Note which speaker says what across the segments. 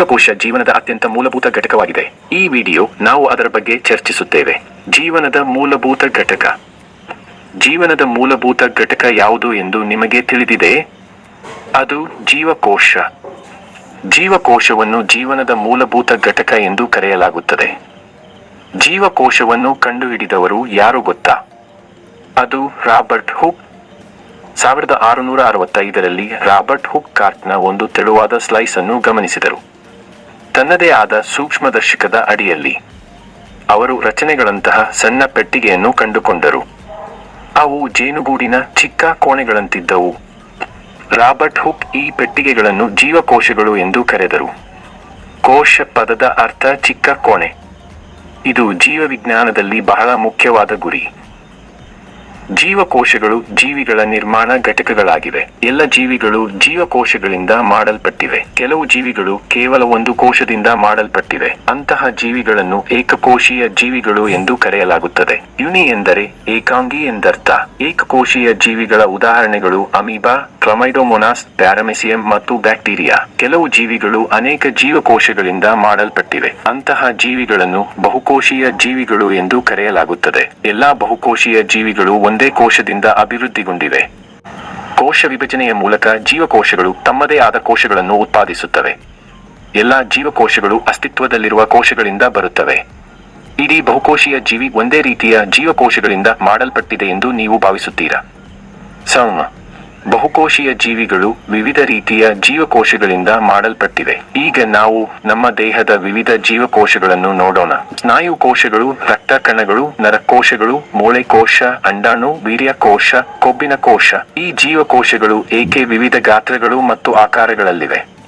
Speaker 1: ಜೀವಕೋಶ ಜೀವನದ ಅತ್ಯಂತ ಮೂಲಭೂತ ಘಟಕವಾಗಿದೆ. ಈ ವಿಡಿಯೋ ನಾವು ಅದರ ಬಗ್ಗೆ ಚರ್ಚಿಸುತ್ತೇವೆ. ಜೀವನದ ಮೂಲಭೂತ ಘಟಕ. ಜೀವನದ ಮೂಲಭೂತ ಘಟಕ ಯಾವುದು ಎಂದು ನಿಮಗೆ ತಿಳಿದಿದೆ? ಅದು ಜೀವಕೋಶ. ಜೀವಕೋಶವನ್ನು ಜೀವನದ ಮೂಲಭೂತ ಘಟಕ ಎಂದು ಕರೆಯಲಾಗುತ್ತದೆ. ಜೀವಕೋಶವನ್ನು ಕಂಡುಹಿಡಿದವರು ಯಾರು ಗೊತ್ತಾ? ಅದು ರಾಬರ್ಟ್ ಹುಕ್. ಸಾವಿರದ ಆರುನೂರ ಅರವತ್ತೈದರಲ್ಲಿ ರಾಬರ್ಟ್ ಹುಕ್ ಕಾರ್ಟ್ನ ಒಂದು ತೆಳುವಾದ ಸ್ಲೈಸ್ ಅನ್ನು ಗಮನಿಸಿದರು. ತನ್ನದೇ ಆದ ಸೂಕ್ಷ್ಮದರ್ಶಕದ ಅಡಿಯಲ್ಲಿ. ಅವರು ರಚನೆಗಳಂತಹ ಸಣ್ಣ ಪೆಟ್ಟಿಗೆಯನ್ನು ಕಂಡುಕೊಂಡರು. ಅವು ಜೇನುಗೂಡಿನ ಚಿಕ್ಕ ಕೋಣೆಗಳಂತಿದ್ದವು. ರಾಬರ್ಟ್ ಹುಕ್ ಈ ಪೆಟ್ಟಿಗೆಗಳನ್ನು ಜೀವಕೋಶಗಳು ಎಂದು ಕರೆದರು. ಕೋಶ ಪದದ ಅರ್ಥ ಚಿಕ್ಕ ಕೋಣೆ. ಇದು ಜೀವವಿಜ್ಞಾನದಲ್ಲಿ ಬಹಳ ಮುಖ್ಯವಾದ ಗುರಿ. ಜೀವಕೋಶಗಳು ಜೀವಿಗಳ ನಿರ್ಮಾಣ ಘಟಕಗಳಾಗಿವೆ. ಎಲ್ಲ ಜೀವಿಗಳು ಜೀವಕೋಶಗಳಿಂದ ಮಾಡಲ್ಪಟ್ಟಿವೆ. ಕೆಲವು ಜೀವಿಗಳು ಕೇವಲ ಒಂದು ಕೋಶದಿಂದ ಮಾಡಲ್ಪಟ್ಟಿವೆ. ಅಂತಹ ಜೀವಿಗಳನ್ನು ಏಕಕೋಶೀಯ ಜೀವಿಗಳು ಎಂದು ಕರೆಯಲಾಗುತ್ತದೆ. ಯುನಿ ಎಂದರೆ ಏಕಾಂಗಿ ಎಂದರ್ಥ. ಏಕಕೋಶೀಯ ಜೀವಿಗಳ ಉದಾಹರಣೆಗಳು ಅಮೀಬಾ ಟ್ರಮೈಡೋಮೊನಾಸ್ ಪ್ಯಾರಮೆಸಿಯಂ ಮತ್ತು ಬ್ಯಾಕ್ಟೀರಿಯಾ ಕೆಲವು ಜೀವಿಗಳು ಅನೇಕ ಜೀವಕೋಶಗಳಿಂದ ಮಾಡಲ್ಪಟ್ಟಿವೆ. ಅಂತಹ ಜೀವಿಗಳನ್ನು ಬಹುಕೋಶೀಯ ಜೀವಿಗಳು ಎಂದು ಕರೆಯಲಾಗುತ್ತದೆ. ಎಲ್ಲಾ ಬಹುಕೋಶೀಯ ಜೀವಿಗಳು ಒಂದೇ ಕೋಶದಿಂದ ಅಭಿವೃದ್ಧಿಗೊಂಡಿವೆ. ಕೋಶ ವಿಭಜನೆಯ ಮೂಲಕ ಜೀವಕೋಶಗಳು ತಮ್ಮದೇ ಆದ ಕೋಶಗಳನ್ನು ಉತ್ಪಾದಿಸುತ್ತವೆ. ಎಲ್ಲಾ ಜೀವಕೋಶಗಳು ಅಸ್ತಿತ್ವದಲ್ಲಿರುವ ಕೋಶಗಳಿಂದ ಬರುತ್ತವೆ. ಇಡೀ ಬಹುಕೋಶೀಯ ಜೀವಿ ಒಂದೇ ರೀತಿಯ ಜೀವಕೋಶಗಳಿಂದ ಮಾಡಲ್ಪಟ್ಟಿದೆ ಎಂದು ನೀವು ಭಾವಿಸುತ್ತೀರಾ? ಸೌಮ ಬಹುಕೋಶೀಯ ಜೀವಿಗಳು ವಿವಿಧ ರೀತಿಯ ಜೀವಕೋಶಗಳಿಂದ ಮಾಡಲ್ಪಟ್ಟಿವೆ. ಈಗ ನಾವು ನಮ್ಮ ದೇಹದ ವಿವಿಧ ಜೀವಕೋಶಗಳನ್ನು ನೋಡೋಣ. ಸ್ನಾಯು ಕೋಶಗಳು, ರಕ್ತ ಕಣಗಳು, ನರಕೋಶಗಳು ಮೂಳೆ ಕೋಶ ಅಂಡಾಣು, ವೀರ್ಯಕೋಶ, ಕೊಬ್ಬಿನ ಕೋಶ. ಈ ಜೀವಕೋಶಗಳು ಏಕೆ ವಿವಿಧ ಗಾತ್ರಗಳು ಮತ್ತು ಆಕಾರಗಳಲ್ಲಿವೆ?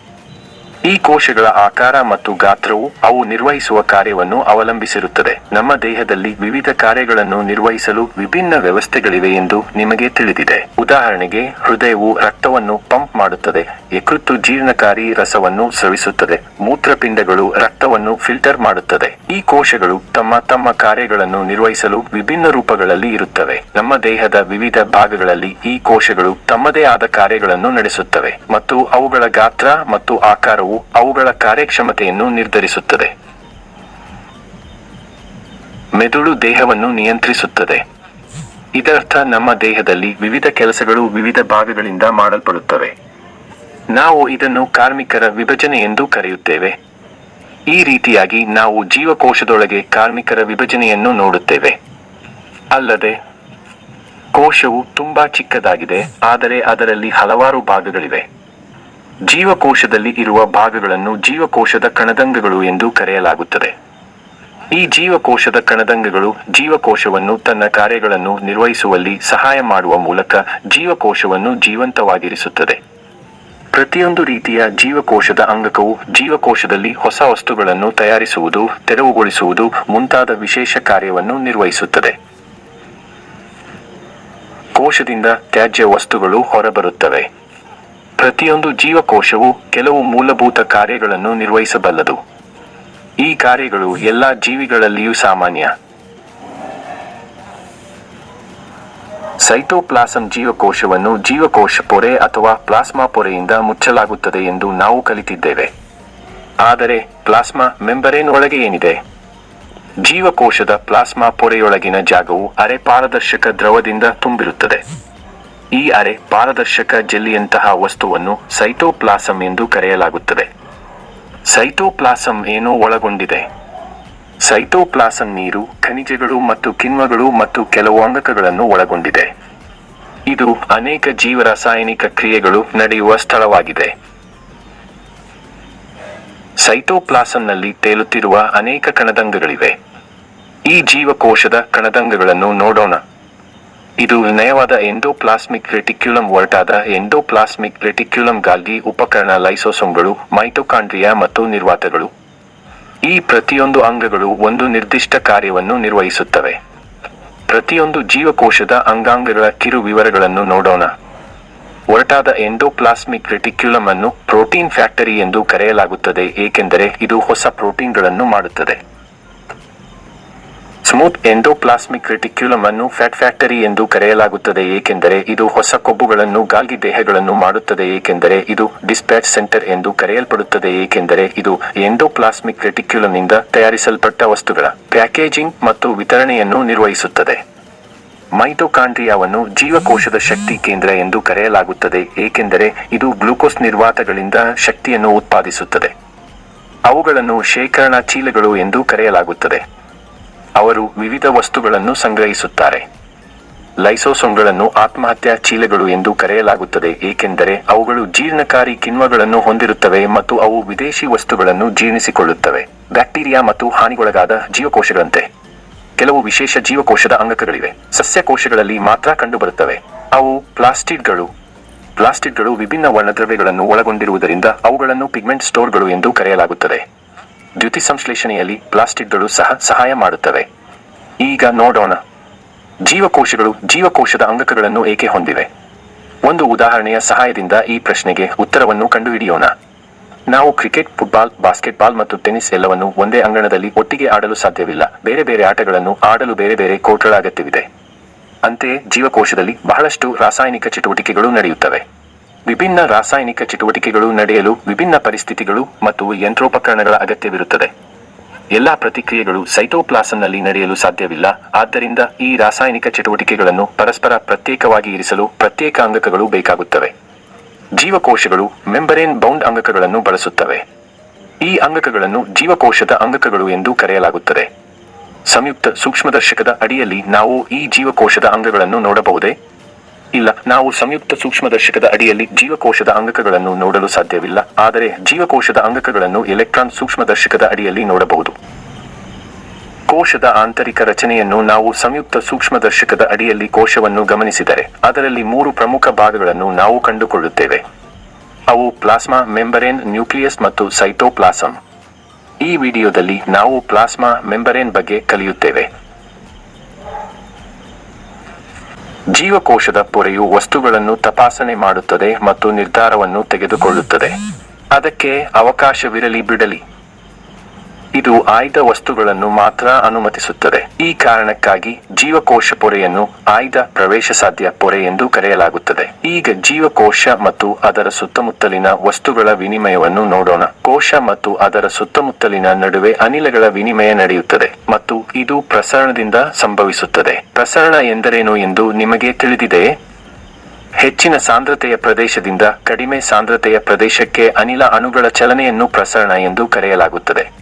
Speaker 1: ಈ ಕೋಶಗಳ ಆಕಾರ ಮತ್ತು ಗಾತ್ರವು ಅವು ನಿರ್ವಹಿಸುವ ಕಾರ್ಯವನ್ನು ಅವಲಂಬಿಸಿರುತ್ತದೆ. ನಮ್ಮ ದೇಹದಲ್ಲಿ ವಿವಿಧ ಕಾರ್ಯಗಳನ್ನು ನಿರ್ವಹಿಸಲು ವಿಭಿನ್ನ ವ್ಯವಸ್ಥೆಗಳಿವೆ ಎಂದು ನಿಮಗೆ ತಿಳಿದಿದೆ. ಉದಾಹರಣೆಗೆ, ಹೃದಯವು ರಕ್ತವನ್ನು ಪಂಪ್ ಮಾಡುತ್ತದೆ. ಯಕೃತ್ತು ಜೀರ್ಣಕಾರಿ ರಸವನ್ನು ಸ್ರವಿಸುತ್ತದೆ. ಮೂತ್ರಪಿಂಡಗಳು ರಕ್ತವನ್ನು ಫಿಲ್ಟರ್ ಮಾಡುತ್ತದೆ. ಈ ಕೋಶಗಳು ತಮ್ಮ ತಮ್ಮ ಕಾರ್ಯಗಳನ್ನು ನಿರ್ವಹಿಸಲು ವಿಭಿನ್ನ ರೂಪಗಳಲ್ಲಿ ಇರುತ್ತವೆ. ನಮ್ಮ ದೇಹದ ವಿವಿಧ ಭಾಗಗಳಲ್ಲಿ ಈ ಕೋಶಗಳು ತಮ್ಮದೇ ಆದ ಕಾರ್ಯಗಳನ್ನು ನಡೆಸುತ್ತವೆ ಮತ್ತು ಅವುಗಳ ಗಾತ್ರ ಮತ್ತು ಆಕಾರವು ಅವುಗಳ ಕಾರ್ಯಕ್ಷಮತೆಯನ್ನು ನಿರ್ಧರಿಸುತ್ತದೆ. ಮೆದುಳು ದೇಹವನ್ನು ನಿಯಂತ್ರಿಸುತ್ತದೆ. ಇದರರ್ಥ ನಮ್ಮ ದೇಹದಲ್ಲಿ ವಿವಿಧ ಕೆಲಸಗಳು ವಿವಿಧ ಭಾಗಗಳಿಂದ ಮಾಡಲ್ಪಡುತ್ತವೆ. ನಾವು ಇದನ್ನು ಕಾರ್ಮಿಕರ ವಿಭಜನೆ ಎಂದು ಕರೆಯುತ್ತೇವೆ. ಈ ರೀತಿಯಾಗಿ ನಾವು ಜೀವಕೋಶದೊಳಗೆ ಕಾರ್ಮಿಕರ ವಿಭಜನೆಯನ್ನು ನೋಡುತ್ತೇವೆ. ಅಲ್ಲದೆ, ಕೋಶವು ತುಂಬಾ ಚಿಕ್ಕದಾಗಿದೆ, ಆದರೆ ಅದರಲ್ಲಿ ಹಲವಾರು ಭಾಗಗಳಿವೆ. ಜೀವಕೋಶದಲ್ಲಿ ಇರುವ ಭಾಗಗಳನ್ನು ಜೀವಕೋಶದ ಕಣದಂಗಗಳು ಎಂದು ಕರೆಯಲಾಗುತ್ತದೆ. ಈ ಜೀವಕೋಶದ ಕಣದಂಗಗಳು ಜೀವಕೋಶವನ್ನು ತನ್ನ ಕಾರ್ಯಗಳನ್ನು ನಿರ್ವಹಿಸುವಲ್ಲಿ ಸಹಾಯ ಮಾಡುವ ಮೂಲಕ ಜೀವಕೋಶವನ್ನು ಜೀವಂತವಾಗಿರಿಸುತ್ತದೆ. ಪ್ರತಿಯೊಂದು ರೀತಿಯ ಜೀವಕೋಶದ ಅಂಗಕವು ಜೀವಕೋಶದಲ್ಲಿ ಹೊಸ ವಸ್ತುಗಳನ್ನು ತಯಾರಿಸುವುದು, ತೆರವುಗೊಳಿಸುವುದು ಮುಂತಾದ ವಿಶೇಷ ಕಾರ್ಯವನ್ನು ನಿರ್ವಹಿಸುತ್ತದೆ. ಕೋಶದಿಂದ ತ್ಯಾಜ್ಯ ವಸ್ತುಗಳು ಹೊರಬರುತ್ತವೆ. ಪ್ರತಿಯೊಂದು ಜೀವಕೋಶವು ಕೆಲವು ಮೂಲಭೂತ ಕಾರ್ಯಗಳನ್ನು ನಿರ್ವಹಿಸಬಲ್ಲದು. ಈ ಕಾರ್ಯಗಳು ಎಲ್ಲ ಜೀವಿಗಳಲ್ಲಿಯೂ ಸಾಮಾನ್ಯ. ಸೈಟೋಪ್ಲಾಸಂ ಜೀವಕೋಶವನ್ನು ಜೀವಕೋಶ ಪೊರೆ ಅಥವಾ ಪ್ಲಾಸ್ಮಾ ಪೊರೆಯಿಂದ ಮುಚ್ಚಲಾಗುತ್ತದೆ ಎಂದು ನಾವು ಕಲಿತಿದ್ದೇವೆ. ಆದರೆ ಪ್ಲಾಸ್ಮಾ ಮೆಂಬರೇನ್ ಒಳಗೆ ಏನಿದೆ? ಜೀವಕೋಶದ ಪ್ಲಾಸ್ಮಾ ಪೊರೆಯೊಳಗಿನ ಜಾಗವು ಅರೆ ಪಾರದರ್ಶಕ ದ್ರವದಿಂದ ತುಂಬಿರುತ್ತದೆ. ಈ ಅರೆ ಪಾರದರ್ಶಕ ಜೆಲ್ಲಿಯಂತಹ ವಸ್ತುವನ್ನು ಸೈಟೋಪ್ಲಾಸಂ ಎಂದು ಕರೆಯಲಾಗುತ್ತದೆ. ಸೈಟೋಪ್ಲಾಸಂ ಏನೋ ಒಳಗೊಂಡಿದೆ. ಸೈಟೋಪ್ಲಾಸಂ ನೀರು ಖನಿಜಗಳು ಮತ್ತು ಕಿಣ್ವಗಳು ಮತ್ತು ಕೆಲವು ಅಂಗಕಗಳನ್ನು ಒಳಗೊಂಡಿದೆ. ಇದು ಅನೇಕ ಜೀವರಾಸಾಯನಿಕ ಕ್ರಿಯೆಗಳು ನಡೆಯುವ ಸ್ಥಳವಾಗಿದೆ. ಸೈಟೋಪ್ಲಾಸಂನಲ್ಲಿ ತೇಲುತ್ತಿರುವ ಅನೇಕ ಕಣದಂಗಗಳಿವೆ. ಈ ಜೀವಕೋಶದ ಕಣದಂಗಗಳನ್ನು ನೋಡೋಣ. ಇದು ನಯವಾದ ಎಂಡೋಪ್ಲಾಸ್ಮಿಕ್ ರೆಟಿಕ್ಯುಲಮ್ ಒರಟಾದ ಎಂಡೋಪ್ಲಾಸ್ಮಿಕ್ ರೆಟಿಕ್ಯುಲಮ್ಗಾಗಿ ಉಪಕರಣ ಲೈಸೋಸೋಮ್ಗಳು, ಮೈಟೊಕಾಂಡ್ರಿಯಾ ಮತ್ತು ನಿರ್ವಾತಗಳು. ಈ ಪ್ರತಿಯೊಂದು ಅಂಗಗಳು ಒಂದು ನಿರ್ದಿಷ್ಟ ಕಾರ್ಯವನ್ನು ನಿರ್ವಹಿಸುತ್ತವೆ. ಪ್ರತಿಯೊಂದು ಜೀವಕೋಶದ ಅಂಗಾಂಗಗಳ ಕಿರು ವಿವರಗಳನ್ನು ನೋಡೋಣ. ಒರಟಾದ ಎಂಡೋಪ್ಲಾಸ್ಮಿಕ್ ರೆಟಿಕ್ಯುಲಮ್ ಅನ್ನು ಪ್ರೋಟೀನ್ ಫ್ಯಾಕ್ಟರಿ ಎಂದು ಕರೆಯಲಾಗುತ್ತದೆ, ಏಕೆಂದರೆ ಇದು ಹೊಸ ಪ್ರೋಟೀನ್ಗಳನ್ನು ಮಾಡುತ್ತದೆ. ಸ್ಮೂತ್ ಎಂಡೋಪ್ಲಾಸ್ಮಿಕ್ ರೆಟಿಕ್ಯುಲಮ್ ಅನ್ನು ಫ್ಯಾಟ್ ಫ್ಯಾಕ್ಟರಿ ಎಂದು ಕರೆಯಲಾಗುತ್ತದೆ, ಏಕೆಂದರೆ ಇದು ಹೊಸ ಕೊಬ್ಬುಗಳನ್ನು ಗಾಲ್ಗಿ ದೇಹಗಳನ್ನು ಮಾಡುತ್ತದೆ, ಏಕೆಂದರೆ ಇದು ಡಿಸ್ಪ್ಯಾಚ್ ಸೆಂಟರ್ ಎಂದು ಕರೆಯಲ್ಪಡುತ್ತದೆ, ಏಕೆಂದರೆ ಇದು ಎಂಡೋಪ್ಲಾಸ್ಮಿಕ್ ರೆಟಿಕ್ಯುಲಮ್ನಿಂದ ತಯಾರಿಸಲ್ಪಟ್ಟ ವಸ್ತುಗಳ ಪ್ಯಾಕೇಜಿಂಗ್ ಮತ್ತು ವಿತರಣೆಯನ್ನು ನಿರ್ವಹಿಸುತ್ತದೆ. ಮೈಟೋಕಾಂಡ್ರಿಯಾವನ್ನು ಜೀವಕೋಶದ ಶಕ್ತಿ ಕೇಂದ್ರ ಎಂದು ಕರೆಯಲಾಗುತ್ತದೆ, ಏಕೆಂದರೆ ಇದು ಗ್ಲೂಕೋಸ್ ನಿರ್ವಾತಗಳಿಂದ ಶಕ್ತಿಯನ್ನು ಉತ್ಪಾದಿಸುತ್ತದೆ. ಅವುಗಳನ್ನು ಶೇಖರಣಾ ಚೀಲಗಳು ಎಂದು ಕರೆಯಲಾಗುತ್ತದೆ. ಅವರು ವಿವಿಧ ವಸ್ತುಗಳನ್ನು ಸಂಗ್ರಹಿಸುತ್ತಾರೆ. ಲೈಸೋಸೋಮ್ಗಳನ್ನು ಆತ್ಮಹತ್ಯಾ ಚೀಲಗಳು ಎಂದು ಕರೆಯಲಾಗುತ್ತದೆ, ಏಕೆಂದರೆ ಅವುಗಳು ಜೀರ್ಣಕಾರಿ ಕಿಣ್ವಗಳನ್ನು ಹೊಂದಿರುತ್ತವೆ ಮತ್ತು ಅವು ವಿದೇಶಿ ವಸ್ತುಗಳನ್ನು ಜೀರ್ಣಿಸಿಕೊಳ್ಳುತ್ತವೆ. ಬ್ಯಾಕ್ಟೀರಿಯಾ ಮತ್ತು ಹಾನಿಗೊಳಗಾದ ಜೀವಕೋಶಗಳಂತೆ. ಕೆಲವು ವಿಶೇಷ ಜೀವಕೋಶದ ಅಂಗಕಗಳಿವೆ. ಸಸ್ಯಕೋಶಗಳಲ್ಲಿ ಮಾತ್ರ ಕಂಡುಬರುತ್ತವೆ. ಅವು ಪ್ಲಾಸ್ಟಿಡ್ಗಳು. ಪ್ಲಾಸ್ಟಿಡ್ಗಳು ವಿಭಿನ್ನ ವರ್ಣದ್ರವ್ಯಗಳನ್ನು ಒಳಗೊಂಡಿರುವುದರಿಂದ ಅವುಗಳನ್ನು ಪಿಗ್ಮೆಂಟ್ ಸ್ಟೋರ್ಗಳು ಎಂದು ಕರೆಯಲಾಗುತ್ತದೆ. ದ್ಯುತಿ ಸಂಶ್ಲೇಷಣೆಯಲ್ಲಿ ಪ್ಲಾಸ್ಟಿಕ್ಗಳು ಸಹ ಸಹಾಯ ಮಾಡುತ್ತವೆ. ಈಗ ನೋಡೋಣ. ಜೀವಕೋಶಗಳು ಜೀವಕೋಶದ ಅಂಗಕಗಳನ್ನು ಏಕೆ ಹೊಂದಿವೆ? ಒಂದು ಉದಾಹರಣೆಯ ಸಹಾಯದಿಂದ ಈ ಪ್ರಶ್ನೆಗೆ ಉತ್ತರವನ್ನು ಕಂಡುಹಿಡಿಯೋಣ. ನಾವು ಕ್ರಿಕೆಟ್, ಫುಟ್ಬಾಲ್, ಬಾಸ್ಕೆಟ್ಬಾಲ್ ಮತ್ತು ಟೆನ್ನಿಸ್ ಎಲ್ಲವನ್ನು ಒಂದೇ ಅಂಗಣದಲ್ಲಿ ಒಟ್ಟಿಗೆ ಆಡಲು ಸಾಧ್ಯವಿಲ್ಲ. ಬೇರೆ ಬೇರೆ ಆಟಗಳನ್ನು ಆಡಲು ಬೇರೆ ಬೇರೆ ಕೋಟ್ಗಳ ಅಗತ್ಯವಿದೆ. ಅಂತೆಯೇ ಜೀವಕೋಶದಲ್ಲಿ ಬಹಳಷ್ಟು ರಾಸಾಯನಿಕ ಚಟುವಟಿಕೆಗಳು ನಡೆಯುತ್ತವೆ. ವಿಭಿನ್ನ ರಾಸಾಯನಿಕ ಚಟುವಟಿಕೆಗಳು ನಡೆಯಲು ವಿಭಿನ್ನ ಪರಿಸ್ಥಿತಿಗಳು ಮತ್ತು ಯಂತ್ರೋಪಕರಣಗಳ ಅಗತ್ಯವಿರುತ್ತದೆ. ಎಲ್ಲಾ ಪ್ರತಿಕ್ರಿಯೆಗಳು ಸೈಟೋಪ್ಲಾಸಂನಲ್ಲಿ ನಡೆಯಲು ಸಾಧ್ಯವಿಲ್ಲ. ಆದ್ದರಿಂದ ಈ ರಾಸಾಯನಿಕ ಚಟುವಟಿಕೆಗಳನ್ನು ಪರಸ್ಪರ ಪ್ರತ್ಯೇಕವಾಗಿ ಇರಿಸಲು ಪ್ರತ್ಯೇಕ ಅಂಗಕಗಳು ಬೇಕಾಗುತ್ತವೆ. ಜೀವಕೋಶಗಳು ಮೆಂಬರೇನ್ ಬೌಂಡ್ ಅಂಗಕಗಳನ್ನು ಬಳಸುತ್ತವೆ. ಈ ಅಂಗಕಗಳನ್ನು ಜೀವಕೋಶದ ಅಂಗಕಗಳು ಎಂದು ಕರೆಯಲಾಗುತ್ತದೆ. ಸಂಯುಕ್ತ ಸೂಕ್ಷ್ಮದರ್ಶಕದ ಅಡಿಯಲ್ಲಿ ನಾವು ಈ ಜೀವಕೋಶದ ಅಂಗಗಳನ್ನು ನೋಡಬಹುದೇ? ಇಲ್ಲ, ನಾವು ಸಂಯುಕ್ತ ಸೂಕ್ಷ್ಮದರ್ಶಕದ ಅಡಿಯಲ್ಲಿ ಜೀವಕೋಶದ ಅಂಗಕಗಳನ್ನು ನೋಡಲು ಸಾಧ್ಯವಿಲ್ಲ. ಆದರೆ ಜೀವಕೋಶದ ಅಂಗಕಗಳನ್ನು ಎಲೆಕ್ಟ್ರಾನ್ ಸೂಕ್ಷ್ಮದರ್ಶಕದ ಅಡಿಯಲ್ಲಿ ನೋಡಬಹುದು. ಕೋಶದ ಆಂತರಿಕ ರಚನೆಯನ್ನು ನಾವು ಸಂಯುಕ್ತ ಸೂಕ್ಷ್ಮದರ್ಶಕದ ಅಡಿಯಲ್ಲಿ ಕೋಶವನ್ನು ಗಮನಿಸಿದರೆ, ಅದರಲ್ಲಿ ಮೂರು ಪ್ರಮುಖ ಭಾಗಗಳನ್ನು ನಾವು ಕಂಡುಕೊಳ್ಳುತ್ತೇವೆ. ಅವು ಪ್ಲಾಸ್ಮಾ ಮೆಂಬರೇನ್ ನ್ಯೂಕ್ಲಿಯಸ್ ಮತ್ತು ಸೈಟೋಪ್ಲಾಸಂ. ಈ ವಿಡಿಯೋದಲ್ಲಿ ನಾವು ಪ್ಲಾಸ್ಮಾ ಮೆಂಬರೇನ್ ಬಗ್ಗೆ ಕಲಿಯುತ್ತೇವೆ. ಜೀವಕೋಶದ ಪೊರೆಯು ವಸ್ತುಗಳನ್ನು ತಪಾಸಣೆ ಮಾಡುತ್ತದೆ ಮತ್ತು ನಿರ್ಧಾರವನ್ನು ತೆಗೆದುಕೊಳ್ಳುತ್ತದೆ. ಅದಕ್ಕೆ ಅವಕಾಶವಿರಲಿ ಬಿಡಲಿ. ಇದು ಆಯ್ದ ವಸ್ತುಗಳನ್ನು ಮಾತ್ರ ಅನುಮತಿಸುತ್ತದೆ. ಈ ಕಾರಣಕ್ಕಾಗಿ ಜೀವಕೋಶ ಪೊರೆಯನ್ನು ಆಯ್ದ ಪ್ರವೇಶ ಸಾಧ್ಯ ಪೊರೆ ಎಂದು ಕರೆಯಲಾಗುತ್ತದೆ. ಈಗ ಜೀವಕೋಶ ಮತ್ತು ಅದರ ಸುತ್ತಮುತ್ತಲಿನ ವಸ್ತುಗಳ ವಿನಿಮಯವನ್ನು ನೋಡೋಣ. ಕೋಶ ಮತ್ತು ಅದರ ಸುತ್ತಮುತ್ತಲಿನ ನಡುವೆ ಅನಿಲಗಳ ವಿನಿಮಯ ನಡೆಯುತ್ತದೆ ಮತ್ತು ಇದು ಪ್ರಸರಣದಿಂದ ಸಂಭವಿಸುತ್ತದೆ. ಪ್ರಸರಣ ಎಂದರೇನು ಎಂದು ನಿಮಗೆ ತಿಳಿದಿದೆಯೇ ಹೆಚ್ಚಿನ ಸಾಂದ್ರತೆಯ ಪ್ರದೇಶದಿಂದ ಕಡಿಮೆ ಸಾಂದ್ರತೆಯ ಪ್ರದೇಶಕ್ಕೆ ಅನಿಲ ಅಣುಗಳ ಚಲನೆಯನ್ನು ಪ್ರಸರಣ ಎಂದು ಕರೆಯಲಾಗುತ್ತದೆ.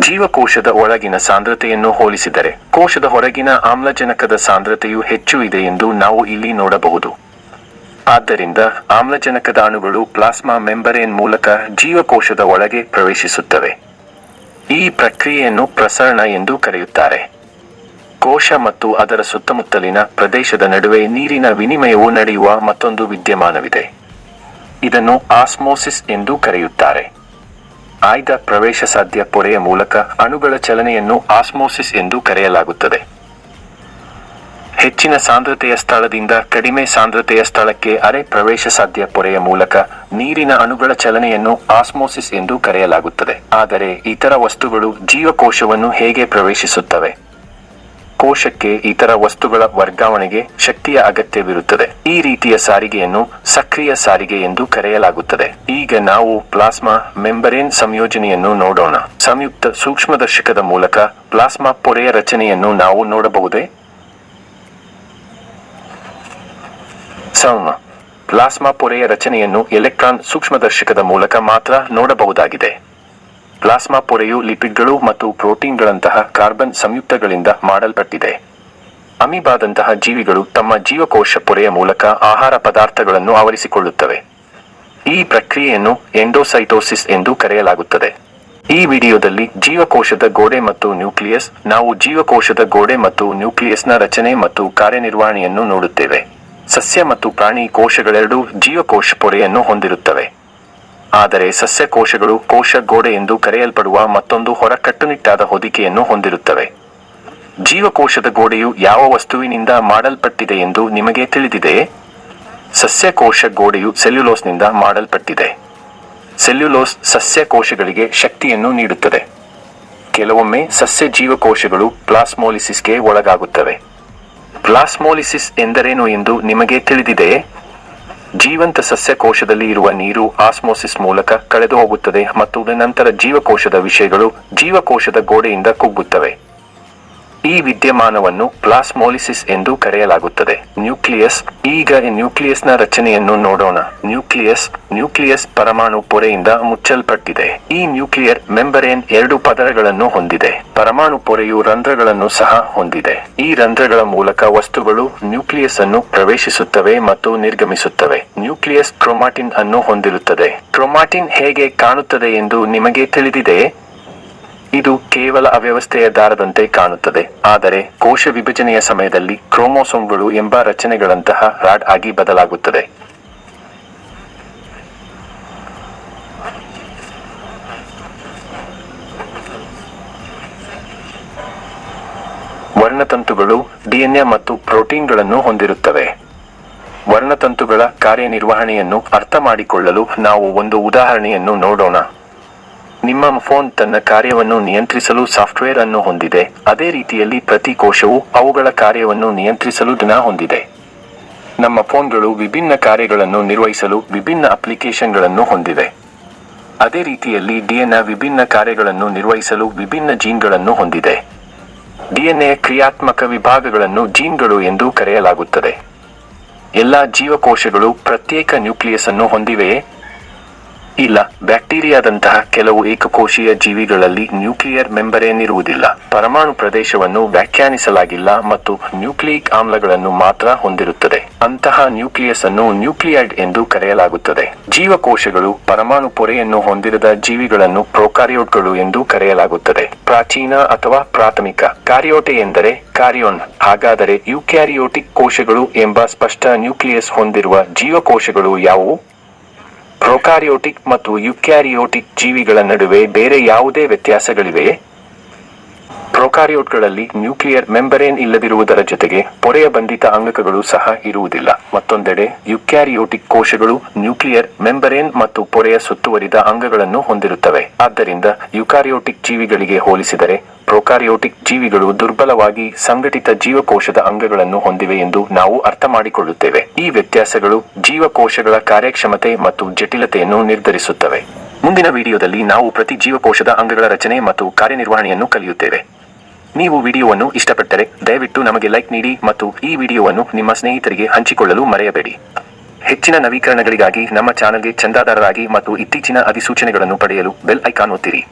Speaker 1: ಜೀವಕೋಶದ ಒಳಗಿನ ಸಾಂದ್ರತೆಯನ್ನು ಹೋಲಿಸಿದರೆ ಕೋಶದ ಹೊರಗಿನ ಆಮ್ಲಜನಕದ ಸಾಂದ್ರತೆಯು ಹೆಚ್ಚು ಇದೆ ಎಂದು ನಾವು ಇಲ್ಲಿ ನೋಡಬಹುದು. ಆದ್ದರಿಂದ ಆಮ್ಲಜನಕದ ಅಣುಗಳು ಪ್ಲಾಸ್ಮಾ ಮೆಂಬರೇನ್ ಮೂಲಕ ಜೀವಕೋಶದ ಒಳಗೆ ಪ್ರವೇಶಿಸುತ್ತವೆ. ಈ ಪ್ರಕ್ರಿಯೆಯನ್ನು ಪ್ರಸರಣ ಎಂದು ಕರೆಯುತ್ತಾರೆ. ಕೋಶ ಮತ್ತು ಅದರ ಸುತ್ತಮುತ್ತಲಿನ ಪ್ರದೇಶದ ನಡುವೆ ನೀರಿನ ವಿನಿಮಯವು ನಡೆಯುವ ಮತ್ತೊಂದು ವಿದ್ಯಮಾನವಿದೆ. ಇದನ್ನು ಆಸ್ಮೋಸಿಸ್ ಎಂದು ಕರೆಯುತ್ತಾರೆ. ಆಯ್ದ ಪ್ರವೇಶ ಸಾಧ್ಯ ಪೊರೆಯ ಮೂಲಕ ಅಣುಗಳ ಚಲನೆಯನ್ನು ಆಸ್ಮೋಸಿಸ್ ಎಂದು ಕರೆಯಲಾಗುತ್ತದೆ. ಹೆಚ್ಚಿನ ಸಾಂದ್ರತೆಯ ಸ್ಥಳದಿಂದ ಕಡಿಮೆ ಸಾಂದ್ರತೆಯ ಸ್ಥಳಕ್ಕೆ ಅರೆ ಪ್ರವೇಶ ಸಾಧ್ಯ ಪೊರೆಯ ಮೂಲಕ ನೀರಿನ ಅಣುಗಳ ಚಲನೆಯನ್ನು ಆಸ್ಮೋಸಿಸ್ ಎಂದು ಕರೆಯಲಾಗುತ್ತದೆ. ಆದರೆ ಇತರ ವಸ್ತುಗಳು ಜೀವಕೋಶವನ್ನು ಹೇಗೆ ಪ್ರವೇಶಿಸುತ್ತವೆ? ಕೋಶಕ್ಕೆ ಇತರ ವಸ್ತುಗಳ ವರ್ಗಾವಣೆಗೆ ಶಕ್ತಿಯ ಅಗತ್ಯವಿರುತ್ತದೆ. ಈ ರೀತಿಯ ಸಾರಿಗೆಯನ್ನು ಸಕ್ರಿಯ ಸಾರಿಗೆ ಎಂದು ಕರೆಯಲಾಗುತ್ತದೆ. ಈಗ ನಾವು ಪ್ಲಾಸ್ಮಾ ಮೆಂಬರೇನ್ ಸಂಯೋಜನೆಯನ್ನು ನೋಡೋಣ. ಸಂಯುಕ್ತ ಸೂಕ್ಷ್ಮದರ್ಶಕದ ಮೂಲಕ ಪ್ಲಾಸ್ಮಾ ಪೊರೆಯ ರಚನೆಯನ್ನು ನಾವು ನೋಡಬಹುದೇ? ಸೌಮ ಪ್ಲಾಸ್ಮಾ ಪೊರೆಯ ರಚನೆಯನ್ನು ಎಲೆಕ್ಟ್ರಾನ್ ಸೂಕ್ಷ್ಮದರ್ಶಕದ ಮೂಲಕ ಮಾತ್ರ ನೋಡಬಹುದಾಗಿದೆ. ಪ್ಲಾಸ್ಮಾ ಪೊರೆಯು ಲಿಪಿಡ್ಗಳು ಮತ್ತು ಪ್ರೋಟೀನ್ಗಳಂತಹ ಕಾರ್ಬನ್ ಸಂಯುಕ್ತಗಳಿಂದ ಮಾಡಲ್ಪಟ್ಟಿದೆ. ಅಮೀಬಾದಂತಹ ಜೀವಿಗಳು ತಮ್ಮ ಜೀವಕೋಶ ಪೊರೆಯ ಮೂಲಕ ಆಹಾರ ಪದಾರ್ಥಗಳನ್ನು ಆವರಿಸಿಕೊಳ್ಳುತ್ತವೆ. ಈ ಪ್ರಕ್ರಿಯೆಯನ್ನು ಎಂಡೋಸೈಟೋಸಿಸ್ ಎಂದು ಕರೆಯಲಾಗುತ್ತದೆ. ಈ ವಿಡಿಯೋದಲ್ಲಿ ಜೀವಕೋಶದ ಗೋಡೆ ಮತ್ತು ನ್ಯೂಕ್ಲಿಯಸ್, ನಾವು ಜೀವಕೋಶದ ಗೋಡೆ ಮತ್ತು ನ್ಯೂಕ್ಲಿಯಸ್ನ ರಚನೆ ಮತ್ತು ಕಾರ್ಯನಿರ್ವಹಣೆಯನ್ನು ನೋಡುತ್ತೇವೆ. ಸಸ್ಯ ಮತ್ತು ಪ್ರಾಣಿ ಕೋಶಗಳೆರಡೂ ಜೀವಕೋಶ ಪೊರೆಯನ್ನು ಹೊಂದಿರುತ್ತವೆ. ಆದರೆ ಸಸ್ಯ ಕೋಶಗಳು ಕೋಶ ಗೋಡೆ ಎಂದು ಕರೆಯಲ್ಪಡುವ ಮತ್ತೊಂದು ಹೊರ ಕಟ್ಟುನಿಟ್ಟಾದ ಹೊದಿಕೆಯನ್ನು ಹೊಂದಿರುತ್ತವೆ. ಜೀವಕೋಶದ ಗೋಡೆಯು ಯಾವ ವಸ್ತುವಿನಿಂದ ಮಾಡಲ್ಪಟ್ಟಿದೆ ಎಂದು ನಿಮಗೆ ತಿಳಿದಿದೆಯೇ? ಸಸ್ಯಕೋಶ ಗೋಡೆಯು ಸೆಲ್ಯುಲೋಸ್ನಿಂದ ಮಾಡಲ್ಪಟ್ಟಿದೆ. ಸೆಲ್ಯುಲೋಸ್ ಸಸ್ಯ ಕೋಶಗಳಿಗೆ ಶಕ್ತಿಯನ್ನು ನೀಡುತ್ತದೆ. ಕೆಲವೊಮ್ಮೆ ಸಸ್ಯ ಜೀವಕೋಶಗಳು ಪ್ಲಾಸ್ಮೋಲಿಸಿಸ್ಗೆ ಒಳಗಾಗುತ್ತವೆ. ಪ್ಲಾಸ್ಮೋಲಿಸಿಸ್ ಎಂದರೇನು ಎಂದು ನಿಮಗೆ ತಿಳಿದಿದೆಯೇ? ಜೀವಂತ ಸಸ್ಯ ಕೋಶದಲ್ಲಿ ಇರುವ ನೀರು ಆಸ್ಮೋಸಿಸ್ ಮೂಲಕ ಕಳೆದು ಹೋಗುತ್ತದೆ ಮತ್ತು ನಂತರ ಜೀವಕೋಶದ ವಿಷಯಗಳು ಜೀವಕೋಶದ ಗೋಡೆಯಿಂದ ಕುಗ್ಗುತ್ತವೆ. ಈ ವಿದ್ಯಮಾನವನ್ನು ಪ್ಲಾಸ್ಮೋಲಿಸಿಸ್ ಎಂದು ಕರೆಯಲಾಗುತ್ತದೆ. ನ್ಯೂಕ್ಲಿಯಸ್, ಈಗ ನ್ಯೂಕ್ಲಿಯಸ್ನ ರಚನೆಯನ್ನು ನೋಡೋಣ. ನ್ಯೂಕ್ಲಿಯಸ್ ನ್ಯೂಕ್ಲಿಯಸ್ ಪರಮಾಣು ಪೊರೆಯಿಂದ ಮುಚ್ಚಲ್ಪಟ್ಟಿದೆ. ಈ ನ್ಯೂಕ್ಲಿಯರ್ ಮೆಂಬರೇನ್ ಎರಡು ಪದರಗಳನ್ನು ಹೊಂದಿದೆ. ಪರಮಾಣು ಪೊರೆಯು ರಂಧ್ರಗಳನ್ನು ಸಹ ಹೊಂದಿದೆ. ಈ ರಂಧ್ರಗಳ ಮೂಲಕ ವಸ್ತುಗಳು ನ್ಯೂಕ್ಲಿಯಸ್ ಅನ್ನು ಪ್ರವೇಶಿಸುತ್ತವೆ ಮತ್ತು ನಿರ್ಗಮಿಸುತ್ತವೆ. ನ್ಯೂಕ್ಲಿಯಸ್ ಕ್ರೊಮಾಟಿನ್ ಅನ್ನು ಹೊಂದಿರುತ್ತದೆ. ಕ್ರೊಮಾಟಿನ್ ಹೇಗೆ ಕಾಣುತ್ತದೆ ಎಂದು ನಿಮಗೆ ತಿಳಿದಿದೆಯೇ? ಇದು ಕೇವಲ ಅವ್ಯವಸ್ಥೆಯ ದಾರದಂತೆ ಕಾಣುತ್ತದೆ. ಆದರೆ ಕೋಶ ವಿಭಜನೆಯ ಸಮಯದಲ್ಲಿ ಕ್ರೋಮೋಸೋಮ್ಗಳು ಎಂಬ ರಚನೆಗಳಂತಹ ರಾಡ್ ಆಗಿ ಬದಲಾಗುತ್ತದೆ. ವರ್ಣತಂತುಗಳು ಡಿಎನ್ಎ ಮತ್ತು ಪ್ರೋಟೀನ್ಗಳನ್ನು ಹೊಂದಿರುತ್ತವೆ. ವರ್ಣತಂತುಗಳ ಕಾರ್ಯನಿರ್ವಹಣೆಯನ್ನು ಅರ್ಥ ಮಾಡಿಕೊಳ್ಳಲು ನಾವು ಒಂದು ಉದಾಹರಣೆಯನ್ನು ನೋಡೋಣ. ನಿಮ್ಮ ಫೋನ್ ತನ್ನ ಕಾರ್ಯವನ್ನು ನಿಯಂತ್ರಿಸಲು ಸಾಫ್ಟ್ವೇರ್ ಅನ್ನು ಹೊಂದಿದೆ. ಅದೇ ರೀತಿಯಲ್ಲಿ ಪ್ರತಿ ಕೋಶವು ಅವುಗಳ ಕಾರ್ಯವನ್ನು ನಿಯಂತ್ರಿಸಲು ದಿನ ಹೊಂದಿದೆ. ನಮ್ಮ ಫೋನ್ಗಳು ವಿಭಿನ್ನ ಕಾರ್ಯಗಳನ್ನು ನಿರ್ವಹಿಸಲು ವಿಭಿನ್ನ ಅಪ್ಲಿಕೇಶನ್ಗಳನ್ನು ಹೊಂದಿದೆ ಅದೇ ರೀತಿಯಲ್ಲಿ ಡಿಎನ್ಎ ವಿಭಿನ್ನ ಕಾರ್ಯಗಳನ್ನು ನಿರ್ವಹಿಸಲು ವಿಭಿನ್ನ ಜೀನ್ಗಳನ್ನು ಹೊಂದಿದೆ. ಡಿಎನ್ಎ ಕ್ರಿಯಾತ್ಮಕ ವಿಭಾಗಗಳನ್ನು ಜೀನ್ಗಳು ಎಂದು ಕರೆಯಲಾಗುತ್ತದೆ. ಎಲ್ಲ ಜೀವಕೋಶಗಳು ಪ್ರತ್ಯೇಕ ನ್ಯೂಕ್ಲಿಯಸ್ ಅನ್ನು ಹೊಂದಿವೆಯೇ? ಇಲ್ಲ. ಬ್ಯಾಕ್ಟೀರಿಯಾದಂತಹ ಕೆಲವು ಏಕಕೋಶೀಯ ಜೀವಿಗಳಲ್ಲಿ ನ್ಯೂಕ್ಲಿಯರ್ ಮೆಂಬರೇನ್ ಇರುವುದಿಲ್ಲ ಪರಮಾಣು ಪ್ರದೇಶವನ್ನು ವ್ಯಾಖ್ಯಾನಿಸಲಾಗಿಲ್ಲ ಮತ್ತು ನ್ಯೂಕ್ಲಿಯಿಕ್ ಆಮ್ಲಗಳನ್ನು ಮಾತ್ರ ಹೊಂದಿರುತ್ತದೆ. ಅಂತಹ ನ್ಯೂಕ್ಲಿಯಸ್ ಅನ್ನು ನ್ಯೂಕ್ಲಿಯೈಡ್ ಎಂದು ಕರೆಯಲಾಗುತ್ತದೆ. ಜೀವಕೋಶಗಳು ಪರಮಾಣು ಪೊರೆಯನ್ನು ಹೊಂದಿರದ ಜೀವಿಗಳನ್ನು ಪ್ರೊಕಾರಿಯೋಟ್ಗಳು ಎಂದು ಕರೆಯಲಾಗುತ್ತದೆ. ಪ್ರಾಚೀನ ಅಥವಾ ಪ್ರಾಥಮಿಕ ಕಾರ್ಯೋಟೆ ಎಂದರೆ ಕಾರ್ಯೋನ್. ಹಾಗಾದರೆ ಯುಕ್ಯಾರಿಯೋಟಿಕ್ ಕೋಶಗಳು ಎಂಬ ಸ್ಪಷ್ಟ ನ್ಯೂಕ್ಲಿಯಸ್ ಹೊಂದಿರುವ ಜೀವಕೋಶಗಳು ಯಾವುವು? ಪ್ರೊಕಾರಿಯೋಟಿಕ್ ಮತ್ತು ಯುಕ್ಯಾರಿಯೋಟಿಕ್ ಜೀವಿಗಳ ನಡುವೆ ಬೇರೆ ಯಾವುದೇ ವ್ಯತ್ಯಾಸಗಳಿವೆಯೇ? ಪ್ರೊಕಾರಿಯೋಟ್ಗಳಲ್ಲಿ ನ್ಯೂಕ್ಲಿಯರ್ ಮೆಂಬರೇನ್ ಇಲ್ಲದಿರುವುದರ ಜೊತೆಗೆ ಪೊರೆಯ ಬಂಧಿತ ಅಂಗಕಗಳು ಸಹ ಇರುವುದಿಲ್ಲ. ಮತ್ತೊಂದೆಡೆ ಯುಕ್ಯಾರಿಯೋಟಿಕ್ ಕೋಶಗಳು ನ್ಯೂಕ್ಲಿಯರ್ ಮೆಂಬರೇನ್ ಮತ್ತು ಪೊರೆಯ ಸುತ್ತುವರಿದ ಅಂಗಗಳನ್ನು ಹೊಂದಿರುತ್ತವೆ. ಆದ್ದರಿಂದ ಯುಕಾರಿಯೋಟಿಕ್ ಜೀವಿಗಳಿಗೆ ಹೋಲಿಸಿದರೆ ಪ್ರೊಕಾರಿಯೋಟಿಕ್ ಜೀವಿಗಳು ದುರ್ಬಲವಾಗಿ ಸಂಘಟಿತ ಜೀವಕೋಶದ ಅಂಗಗಳನ್ನು ಹೊಂದಿವೆ ಎಂದು ನಾವು ಅರ್ಥ ಮಾಡಿಕೊಳ್ಳುತ್ತೇವೆ ಈ ವ್ಯತ್ಯಾಸಗಳು ಜೀವಕೋಶಗಳ ಕಾರ್ಯಕ್ಷಮತೆ ಮತ್ತು ಜಟಿಲತೆಯನ್ನು ನಿರ್ಧರಿಸುತ್ತವೆ. ಮುಂದಿನ ವಿಡಿಯೋದಲ್ಲಿ ನಾವು ಪ್ರತಿ ಜೀವಕೋಶದ ಅಂಗಗಳ ರಚನೆ ಮತ್ತು ಕಾರ್ಯನಿರ್ವಹಣೆಯನ್ನು ಕಲಿಯುತ್ತೇವೆ. ನೀವು ವಿಡಿಯೋವನ್ನು ಇಷ್ಟಪಟ್ಟರೆ ದಯವಿಟ್ಟು ನಮಗೆ ಲೈಕ್ ನೀಡಿ ಮತ್ತು ಈ ವಿಡಿಯೋವನ್ನು ನಿಮ್ಮ ಸ್ನೇಹಿತರಿಗೆ ಹಂಚಿಕೊಳ್ಳಲು ಮರೆಯಬೇಡಿ. ಹೆಚ್ಚಿನ ನವೀಕರಣಗಳಿಗಾಗಿ ನಮ್ಮ ಚಾನಲ್ಗೆ ಚಂದಾದಾರರಾಗಿ ಮತ್ತು ಇತ್ತೀಚಿನ ಅಧಿಸೂಚನೆಗಳನ್ನು ಪಡೆಯಲು ಬೆಲ್ ಐಕಾನ್ ಒತ್ತಿರಿ.